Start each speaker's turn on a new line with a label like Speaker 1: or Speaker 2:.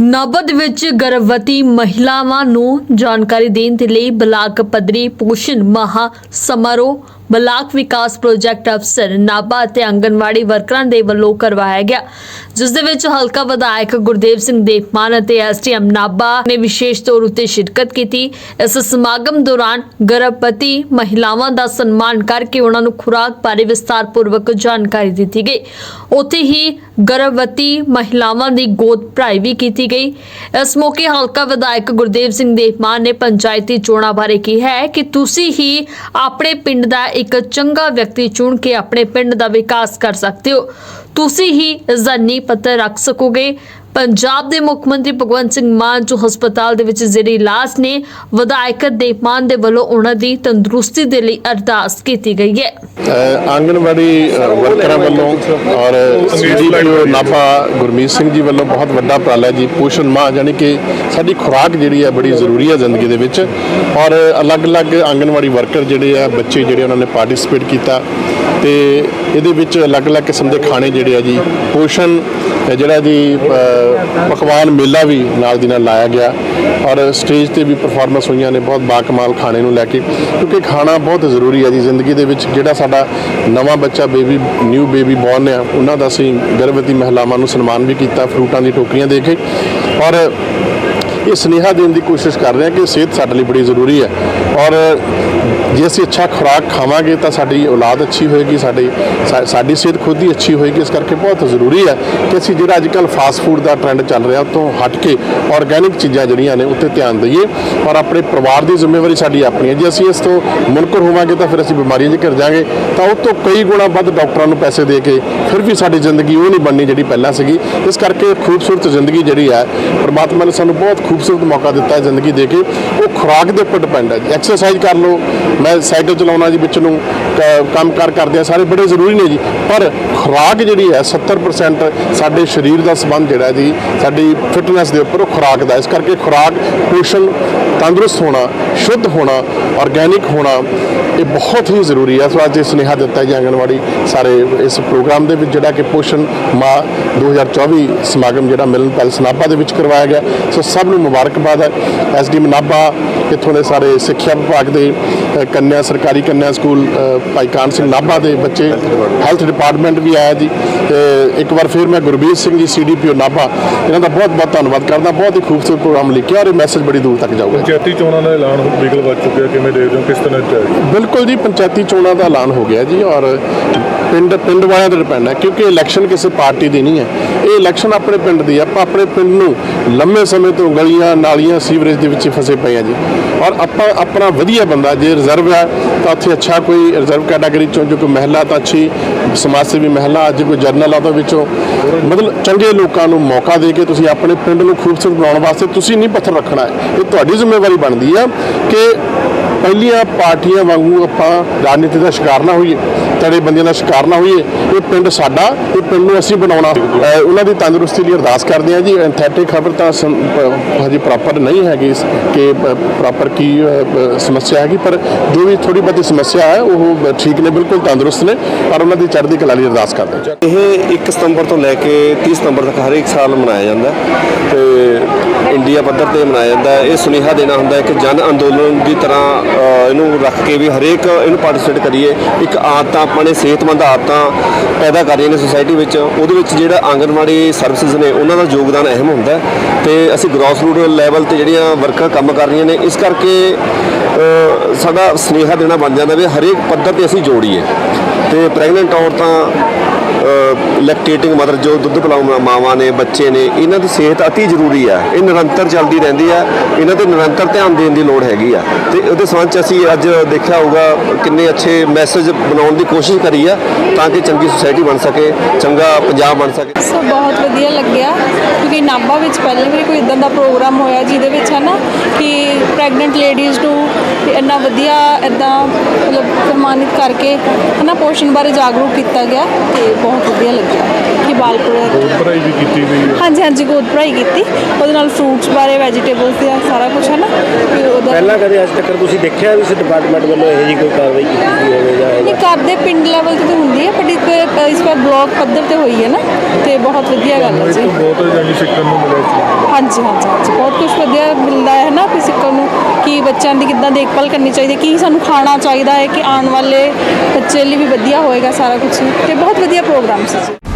Speaker 1: ਨਬਦ ਵਿੱਚ ਗਰਭਵਤੀ ਮਹਿਲਾਵਾਂ ਨੂੰ ਜਾਣਕਾਰੀ ਦੇਣ ਦੇ ਲਈ ਬਲਾਕ ਪੱਧਰੀ ਪੋਸ਼ਣ ਮਾਹ ਸਮਾਰੋਹ ਬਲਾਕ ਵਿਕਾਸ ਪ੍ਰੋਜੈਕਟ ਅਫਸਰ ਨਾਭਾ ਅਤੇ ਆਂਗਨਵਾੜੀ ਵਰਕਰਾਂ ਦੇ ਵੱਲੋਂ ਕਰਵਾਇਆ ਗਿਆ, ਜਿਸ ਦੇ ਵਿੱਚ ਹਲਕਾ ਵਿਧਾਇਕ ਗੁਰਦੇਵ ਸਿੰਘ ਦੇਵਮਾਨ ਅਤੇ ਐਸਟੀਐਮ ਨਾਭਾ ਨੇ ਵਿਸ਼ੇਸ਼ ਤੌਰ ਉੱਤੇ ਸ਼ਿਰਕਤ ਕੀਤੀ। ਇਸ ਸਮਾਗਮ ਦੌਰਾਨ ਗਰਭਵਤੀ ਮਹਿਲਾਵਾਂ ਦਾ ਸਨਮਾਨ ਕਰਕੇ ਉਹਨਾਂ ਨੂੰ ਖੁਰਾਕ ਬਾਰੇ ਵਿਸਤਾਰਪੂਰਵਕ ਜਾਣਕਾਰੀ ਦਿੱਤੀ ਗਈ। ਉੱਥੇ ਹੀ ਗਰਭਵਤੀ ਮਹਿਲਾਵਾਂ ਦੀ ਗੋਦ ਭਰਾਈ ਵੀ ਕੀਤੀ ਗਈ। ਇਸ ਮੌਕੇ ਹਲਕਾ ਵਿਧਾਇਕ ਗੁਰਦੇਵ ਸਿੰਘ ਦੇਵਮਾਨ ਨੇ ਪੰਚਾਇਤੀ ਚੋਣਾਂ ਬਾਰੇ ਕਿਹਾ ਹੈ ਕਿ ਤੁਸੀਂ ਹੀ ਆਪਣੇ ਪਿੰਡ ਦਾ ਇੱਕ ਚੰਗਾ ਵਿਅਕਤੀ ਚੁਣ ਕੇ ਆਪਣੇ ਪਿੰਡ ਦਾ ਵਿਕਾਸ ਕਰ ਸਕਦੇ ਹੋ। ਤੁਸੀਂ ਹੀ ਇਸ ਪੱਤਰ ਰੱਖ ਸਕੋਗੇ। ਪੰਜਾਬ ਦੇ ਮੁੱਖ ਮੰਤਰੀ ਭਗਵੰਤ ਸਿੰਘ ਮਾਨ ਜੋ ਹਸਪਤਾਲ ਦੇ ਵਿੱਚ ਜ਼ੇਰੇ ਇਲਾਜ ਨੇ, ਵਿਧਾਇਕ ਦੇਵਮਾਨ ਦੇ ਵੱਲੋਂ ਉਹਨਾਂ ਦੀ ਤੰਦਰੁਸਤੀ ਦੇ ਲਈ ਅਰਦਾਸ ਕੀਤੀ ਗਈ ਹੈ।
Speaker 2: ਆਂਗਣਵਾੜੀ ਵਰਕਰਾਂ ਵੱਲੋਂ ਔਰ ਸੀਡੀਪੀਓ ਨਾਭਾ ਗੁਰਮੀਤ ਸਿੰਘ ਜੀ ਵੱਲੋਂ ਬਹੁਤ ਵੱਡਾ ਉਪਰਾਲਾ ਹੈ ਜੀ, ਪੋਸ਼ਣ ਮਾਹ, ਯਾਨੀ ਕਿ ਸਾਡੀ ਖੁਰਾਕ ਜਿਹੜੀ ਹੈ ਬੜੀ ਜ਼ਰੂਰੀ ਹੈ ਜ਼ਿੰਦਗੀ ਦੇ ਵਿੱਚ। ਔਰ ਅਲੱਗ-ਅਲੱਗ ਆਂਗਣਵਾੜੀ ਵਰਕਰ ਜਿਹੜੇ ਆ, ਬੱਚੇ ਜਿਹੜੇ ਉਹਨਾਂ ਨੇ ਪਾਰਟਿਸਿਪੇਟ ਕੀਤਾ। ਤੇ ਇਹਦੇ ਵਿੱਚ ਅਲੱਗ-ਅਲੱਗ ਕਿਸਮ ਦੇ ਖਾਣੇ ਜਿਹੜੇ ਆ ਜੀ, ਪੋਸ਼ਣ ਜਿਹੜਾ ਜੀ ਪਕਵਾਨ ਮੇਲਾ ਵੀ ਨਾਲ ਦੀ ਨਾਲ ਲਾਇਆ ਗਿਆ। ਔਰ ਸਟੇਜ ਤੇ ਵੀ ਪਰਫਾਰਮੈਂਸ ਹੋਈਆਂ ਨੇ, ਬਹੁਤ ਬਾਕਮਾਲ ਖਾਣੇ ਨੂੰ ਲੈ ਕੇ। ਕਿਉਂਕਿ ਖਾਣਾ ਬਹੁਤ ਜ਼ਰੂਰੀ ਹੈ ਜੀ ਜ਼ਿੰਦਗੀ ਦੇ ਵਿੱਚ, ਜਿਹੜਾ ਸਾਡਾ ਨਵਾਂ ਬੱਚਾ ਬੇਬੀ ਨਿਊ ਬੇਬੀ ਬੌਰਨ ਆ, ਉਹਨਾਂ ਦਾ ਅਸੀਂ ਗਰਭਵਤੀ ਮਹਿਲਾਵਾਂ ਨੂੰ ਸਨਮਾਨ ਵੀ ਕੀਤਾ, ਫਰੂਟਾਂ ਦੀ ਟੋਕਰੀਆਂ ਦੇ ਕੇ। ਔਰ ਇਹ ਸੁਨੇਹਾ ਦੇਣ ਦੀ ਕੋਸ਼ਿਸ਼ ਕਰ ਰਹੇ ਹਾਂ ਕਿ ਸਿਹਤ ਸਾਡੇ ਲਈ ਬੜੀ ਜ਼ਰੂਰੀ ਹੈ। ਔਰ ਜੇ ਅਸੀਂ ਅੱਛਾ ਖੁਰਾਕ ਖਾਵਾਂਗੇ ਤਾਂ ਸਾਡੀ ਔਲਾਦ ਅੱਛੀ ਹੋਏਗੀ, ਸਾਡੀ ਸਾ- ਸਾਡੀ ਸਿਹਤ ਖੁਦ ਹੀ ਅੱਛੀ ਹੋਏਗੀ, ਇਸ ਕਰਕੇ ਬਹੁਤ ਜ਼ਰੂਰੀ ਹੈ ਕਿ ਅਸੀਂ ਜਿਹੜਾ ਅੱਜ ਕੱਲ੍ਹ ਫਾਸਟ ਫੂਡ ਦਾ ਟ੍ਰੈਂਡ ਚੱਲ ਰਿਹਾ ਉਹ ਤੋਂ ਹਟ ਕੇ ਆਰਗੈਨਿਕ ਚੀਜ਼ਾਂ ਜਿਹੜੀਆਂ ਨੇ ਉੱਤੇ ਧਿਆਨ ਦਈਏ ਔਰ ਆਪਣੇ ਪਰਿਵਾਰ ਦੀ ਜ਼ਿੰਮੇਵਾਰੀ ਸਾਡੀ ਆਪਣੀ ਹੈ। ਜੇ ਅਸੀਂ ਇਸ ਤੋਂ ਮੁਨਕਰ ਹੋਵਾਂਗੇ ਤਾਂ ਫਿਰ ਅਸੀਂ ਬਿਮਾਰੀਆਂ 'ਚ ਘਿਰ ਜਾਵਾਂਗੇ। ਤਾਂ ਉਹ ਤੋਂ ਕਈ ਗੁਣਾ ਵੱਧ ਡਾਕਟਰਾਂ ਨੂੰ ਪੈਸੇ ਦੇ ਕੇ ਫਿਰ ਵੀ ਸਾਡੀ ਜ਼ਿੰਦਗੀ ਉਹ ਨਹੀਂ ਬਣਨੀ ਜਿਹੜੀ ਪਹਿਲਾਂ ਸੀਗੀ। ਇਸ ਕਰਕੇ ਖੂਬਸੂਰਤ ਜ਼ਿੰਦਗੀ ਜਿਹੜੀ ਹੈ, ਪਰਮਾਤਮਾ ਨੇ ਸਾਨੂੰ ਬਹੁਤ ਖੂਬ ਖੂਬਸੂਰਤ ਮੌਕਾ ਦਿੱਤਾ ਹੈ ਜ਼ਿੰਦਗੀ ਦੇ ਕੇ। ਉਹ ਖੁਰਾਕ ਦੇ ਉੱਪਰ ਡਿਪੈਂਡ ਹੈ ਜੀ। ਐਕਸਰਸਾਈਜ਼ ਕਰ ਲਓ। ਮੈਂ ਸਾਈਕਲ ਚਲਾਉਣਾ ਜੀ ਵਿੱਚ ਨੂੰ। ਕ- ਕੰਮ ਕਾਰ ਕਰਦੇ ਆ, ਸਾਰੇ ਬੜੇ ਜ਼ਰੂਰੀ ਨੇ ਜੀ। ਪਰ ਖੁਰਾਕ ਜਿਹੜੀ ਹੈ 70% ਸਾਡੇ ਸਰੀਰ ਦਾ ਸੰਬੰਧ ਜਿਹੜਾ ਜੀ, ਸਾਡੀ ਫਿਟਨੈਸ ਦੇ ਉੱਪਰ ਉਹ ਖੁਰਾਕ ਦਾ। ਇਸ ਕਰਕੇ ਖੁਰਾਕ, ਪੋਸ਼ਣ, ਤੰਦਰੁਸਤ ਹੋਣਾ ਸ਼ੁੱਧ ਹੋਣਾ ਆਰਗੈਨਿਕ ਹੋਣਾ, ਇਹ ਬਹੁਤ ਹੀ ਜ਼ਰੂਰੀ ਹੈ। ਸੋ ਅੱਜ ਇਹ ਸੁਨੇਹਾ ਦਿੱਤਾ ਜੀ ਆਂਗਣਵਾੜੀ ਸਾਰੇ ਇਸ ਪ੍ਰੋਗਰਾਮ ਦੇ ਵਿੱਚ, ਜਿਹੜਾ ਕਿ ਪੋਸ਼ਣ ਮਾਹ 2024 ਸਮਾਗਮ ਜਿਹੜਾ ਮਿਲਨ ਪੈਲਸ ਨਾਭਾ ਦੇ ਵਿੱਚ ਕਰਵਾਇਆ ਗਿਆ। ਸੋ ਸਭ ਨੂੰ ਮੁਬਾਰਕਬਾਦ ਹੈ। ਐਸਡੀ ਨਾਭਾ ਇੱਥੋਂ ਦੇ ਸਾਰੇ ਸਿੱਖਿਆ ਵਿਭਾਗ ਦੇ ਕੰਨਿਆ, ਸਰਕਾਰੀ ਕੰਨਿਆ ਸਕੂਲ ਭਾਈ ਕਾਨ ਸਿੰਘ ਨਾਭਾ ਦੇ ਬੱਚੇ, ਹੈਲਥ ਡਿਪਾਰਟਮੈਂਟ ਵੀ ਆਇਆ ਜੀ। ਤੇ ਇੱਕ ਵਾਰ ਫਿਰ ਮੈਂ ਗੁਰਬੀਰ ਸਿੰਘ ਜੀ ਸੀਡੀਪੀਓ ਨਾਭਾ, ਇਹਨਾਂ ਦਾ ਬਹੁਤ ਬਹੁਤ ਧੰਨਵਾਦ ਕਰਦਾ। ਬਹੁਤ ਹੀ ਖੂਬਸੂਰਤ ਪ੍ਰੋਗਰਾਮ ਲਿਖਿਆ ਔਰ ਇਹ ਮੈਸੇਜ ਬੜੀ ਦੂਰ ਤੱਕ ਜਾਊਗਾ।
Speaker 3: ਪੰਚਾਇਤੀ ਚੋਣਾਂ ਦਾ ਐਲਾਨ ਵਿਗਲ ਵੱਜ ਚੁੱਕਿਆ, ਕਿਵੇਂ ਦੇਖਦੇ ਹੋ, ਕਿਸ ਤਰ੍ਹਾਂ ਚਾਹੀਏ
Speaker 2: ਬਿਲਕੁਲ ਜੀ, ਪੰਚਾਇਤੀ ਚੋਣਾਂ ਦਾ ਐਲਾਨ ਹੋ ਗਿਆ ਜੀ ਔਰ ਪਿੰਡ ਪਿੰਡ ਵਾਲਿਆਂ ਤੇ ਡਿਪੈਂਡ ਹੈ, ਕਿਉਂਕਿ ਇਲੈਕਸ਼ਨ ਕਿਸੇ ਪਾਰਟੀ ਦੀ ਨਹੀਂ ਹੈ। ਇਹ ਇਲੈਕਸ਼ਨ ਆਪਣੇ ਪਿੰਡ ਦੀ ਹੈ। ਆਪਾਂ ਆਪਣੇ ਪਿੰਡ ਨੂੰ ਲੰਮੇ ਸਮੇਂ ਤੋਂ ਗਲੀਆਂ, ਨਾਲੀਆਂ, ਸੀਵਰੇਜ ਦੇ ਵਿੱਚ ਫਸੇ ਪਏ ਆ ਜੀ। ਔਰ ਆਪਾਂ ਆਪਣਾ ਵਧੀਆ ਬੰਦਾ, ਜੇ ਰਿਜ਼ਰਵ ਹੈ, ਤਾਂ ਉੱਥੇ ਅੱਛਾ ਕੋਈ ਰਿਜ਼ਰਵ ਕੈਟਾਗਰੀ ਚੋਂ ਜੋ ਕੋਈ ਮਹਿਲਾ ਤਾਂ ਅੱਛੀ ਸਮਾਜ ਸੇਵੀ ਮਹਿਲਾ, ਅੱਜ ਕੋਈ ਜਰਨਲ ਆ ਤਾਂ ਵਿੱਚੋਂ। ਮਤਲਬ ਚੰਗੇ ਲੋਕਾਂ ਨੂੰ ਮੌਕਾ ਦੇ ਕੇ ਤੁਸੀਂ ਆਪਣੇ ਪਿੰਡ ਨੂੰ ਖੂਬਸੂਰਤ ਬਣਾਉਣ ਵਾਸਤੇ ਤੁਸੀਂ ਨਹੀਂ ਪੱਥਰ ਰੱਖਣਾ ਹੈ। ਇਹ ਤੁਹਾਡੀ ਜ਼ਿੰਮੇਵਾਰੀ ਬਣਦੀ ਆ ਕਿ ਪਹਿਲੀਆਂ ਪਾਰਟੀਆਂ ਵਾਂਗੂ ਆਪਾਂ ਰਾਜਨੀਤੀ ਦਾ ਸ਼ਿਕਾਰ ਨਾ ਹੋਈਏ। ਤੜੇ ਦਾ ਸ਼ਿਕਾਰ ਨਾ ਹੋਈਏ। ਇਹ ਪਿੰਡ ਸਾਡਾ, ਇਹ ਪਿੰਡ ਨੂੰ ਅਸੀਂ ਬਣਾਉਣਾ। ਉਹਨਾਂ ਦੀ ਤੰਦਰੁਸਤੀ ਲਈ ਅਰਦਾਸ ਕਰਦੇ ਹਾਂ ਜੀ। ਐਂਥੈਟਿਕ ਖਬਰ ਤਾਂ ਸਮ- ਪ- ਹਜੇ ਪ੍ਰੋਪਰ ਨਹੀਂ ਹੈਗੀ ਕਿ ਪ੍ਰੋਪਰ ਕੀ ਸਮੱਸਿਆ ਹੈਗੀ, ਪਰ ਜੋ ਵੀ ਥੋੜੀ ਬਹੁਤੀ ਸਮੱਸਿਆ ਹੈ, ਉਹ ਠੀਕ ਨੇ, ਬਿਲਕੁਲ ਤੰਦਰੁਸਤ ਨੇ। ਪਰ ਉਹਨਾਂ ਦੀ ਚੜ੍ਹਦੀ ਕਲਾ ਲਈ ਅਰਦਾਸ ਕਰਦੇ ਹਾਂ
Speaker 4: ਇਹ 1 ਸਤੰਬਰ ਤੋਂ ਲੈ ਕੇ 30 ਸਤੰਬਰ ਤੱਕ ਹਰ ਇੱਕ ਸਾਲ ਮਨਾਇਆ ਜਾਂਦਾ ਹੈ ਤੇ ਇੰਡੀਆ ਪੱਧਰ ਤੇ ਮਨਾਇਆ ਜਾਂਦਾ ਇਹ ਸੁਨੇਹਾ ਦੇਣਾ ਹੁੰਦਾ ਹੈ ਕਿ ਜਨ ਅੰਦੋਲਨ ਦੀ ਤਰ੍ਹਾਂ ਇਹਨੂੰ ਰੱਖ ਕੇ ਵੀ ਹਰੇਕ, ਇਹਨੂੰ ਪਾਰਟਿਸਿਪੇਟ ਕਰੀਏ। ਇੱਕ ਆਦਤਾਂ ਆਪਣੇ ਸਿਹਤਮੰਦ ਆਦਤਾਂ ਪੈਦਾ ਕਰ ਰਹੀਆਂ ਨੇ ਸੁਸਾਇਟੀ ਵਿੱਚ, ਉਹਦੇ ਵਿੱਚ ਜਿਹੜਾ ਆਂਗਨਵਾੜੀ ਸਰਵਿਸਿਜ਼ ਨੇ, ਉਹਨਾਂ ਦਾ ਯੋਗਦਾਨ ਅਹਿਮ ਹੁੰਦਾ ਹੈ ਤੇ ਅਸੀਂ ਗ੍ਰਾਸ ਰੂਟ ਲੈਵਲ ਤੇ ਜਿਹੜੀਆਂ ਵਰਕਰ ਕੰਮ ਕਰ ਰਹੀਆਂ ਨੇ, ਇਸ ਕਰਕੇ ਸਾਡਾ ਸੁਨੇਹਾ ਦੇਣਾ ਬਣ ਜਾਂਦਾ ਵੀ ਹਰੇਕ ਪੱਧਰ ਤੇ ਅਸੀਂ ਜੋੜੀਏ ਤੇ ਪ੍ਰੈਗਨੈਂਟ ਔਰਤਾਂ ਲੈਕਟੇਟਿੰਗ ਮਦਰ ਜੋ ਦੁੱਧ ਪਿਲਾਉਣ ਮਾਵਾਂ ਨੇ, ਬੱਚੇ ਨੇ, ਇਹਨਾਂ ਦੀ ਸਿਹਤ ਅਤੀ ਜ਼ਰੂਰੀ ਆ। ਇਹ ਨਿਰੰਤਰ ਚੱਲਦੀ ਰਹਿੰਦੀ ਆ, ਇਹਨਾਂ ਤੇ ਨਿਰੰਤਰ ਧਿਆਨ ਦੇਣ ਦੀ ਲੋੜ ਹੈਗੀ ਆ। ਤੇ ਉਹਦੇ ਸੰਬੰਧ ਚ ਅਸੀਂ ਅੱਜ ਦੇਖਿਆ ਹੋਊਗਾ ਕਿੰਨੇ ਅੱਛੇ ਮੈਸੇਜ ਬਣਾਉਣ ਦੀ ਕੋਸ਼ਿਸ਼ ਕਰੀ ਆ, ਤਾਂ ਕਿ ਚੰਗੀ ਸੁਸਾਇਟੀ ਬਣ ਸਕੇ, ਚੰਗਾ ਪੰਜਾਬ ਬਣ ਸਕੇ।
Speaker 5: ਸੋ ਬਹੁਤ ਵਧੀਆ ਲੱਗਿਆ। ਕਿਉਂਕਿ ਨਾਭਾ ਵਿੱਚ ਪਹਿਲੇ ਵੀ ਕੋਈ ਇਦਾਂ ਦਾ ਪ੍ਰੋਗਰਾਮ ਹੋਇਆ ਜਿਹਦੇ ਵਿੱਚ ਹੈ ਨਾ ਕਿ ਪ੍ਰੈਗਨੈਂਟ ਲੇਡੀਜ਼ ਨੂੰ ਵੀ ਇੰਨਾ ਵਧੀਆ ਇਦਾਂ ਮਤਲਬ ਸਨਮਾਨਿਤ ਕਰਕੇ ਹੈ ਨਾ ਪੋਸ਼ਣ ਬਾਰੇ ਜਾਗਰੂਕ ਕੀਤਾ ਗਿਆ ਤੇ ਬਹੁਤ ਵਧੀਆ ਲੱਗਿਆ ਕਿ ਬਾਲਪੁਰ
Speaker 3: ਪੜ੍ਹਾਈ ਵੀ ਕੀਤੀ ਗਈ ਹੈ।
Speaker 5: ਹਾਂਜੀ ਹਾਂਜੀ ਗੋਦ ਭਰਾਈ ਕੀਤੀ। ਉਹਦੇ ਨਾਲ ਫਰੂਟਸ ਬਾਰੇ ਵੈਜੀਟੇਬਲਸ ਦਾ ਸਾਰਾ ਕੁਝ ਹੈ ਨਾ
Speaker 6: ਪਹਿਲਾਂ ਕਦੇ ਅੱਜ ਤੱਕ ਤੁਸੀਂ ਦੇਖਿਆ ਵੀ ਇਸ ਡਿਪਾਰਟਮੈਂਟ ਵੱਲੋਂ ਇਹੋ ਜਿਹੀ ਕੋਈ ਕਾਰਵਾਈ ਕੀਤੀ ਗਈ ਹੋਵੇ ਜਾਂ
Speaker 5: ਨਹੀਂ ਕਰਦੇ ਪਿੰਡ ਲੈਵਲ ਤੇ ਤਾਂ ਹੁੰਦੀ ਹੈ ਬਟ ਇੱਕ ਇਸ ਵਾਰ ਬਲਾਕ ਪੱਧਰ ਤੇ ਹੋਈ ਹੈ ਨਾ ਤੇ ਬਹੁਤ ਵਧੀਆ ਗੱਲ ਹੈ ਜੀ।
Speaker 3: ਬਹੁਤ ਜਾਨੀ ਸਿੱਖਣ ਨੂੰ ਮਿਲਿਆ ਸੀ
Speaker 5: ਹਾਂਜੀ ਹਾਂਜੀ ਹਾਂਜੀ ਬਹੁਤ ਕੁਝ ਵਧੀਆ ਮਿਲਦਾ ਹੈ ਨਾ ਕਿ ਸਿੱਖਣ ਨੂੰ ਕਿ ਬੱਚਿਆਂ ਦੀ ਕਿੱਦਾਂ ਦੇਖਭਾਲ ਕਰਨੀ ਚਾਹੀਦੀ ਹੈ ਕੀ ਸਾਨੂੰ ਖਾਣਾ ਚਾਹੀਦਾ ਹੈ ਕਿ ਆਉਣ ਵਾਲੇ ਬੱਚੇ ਲਈ ਵੀ ਵਧੀਆ ਹੋਏਗਾ ਸਾਰਾ ਕੁਝ ਤੇ ਬਹੁਤ ਵਧੀਆ ਪ੍ਰੋਗਰਾਮ ਸੀ ਜੀ।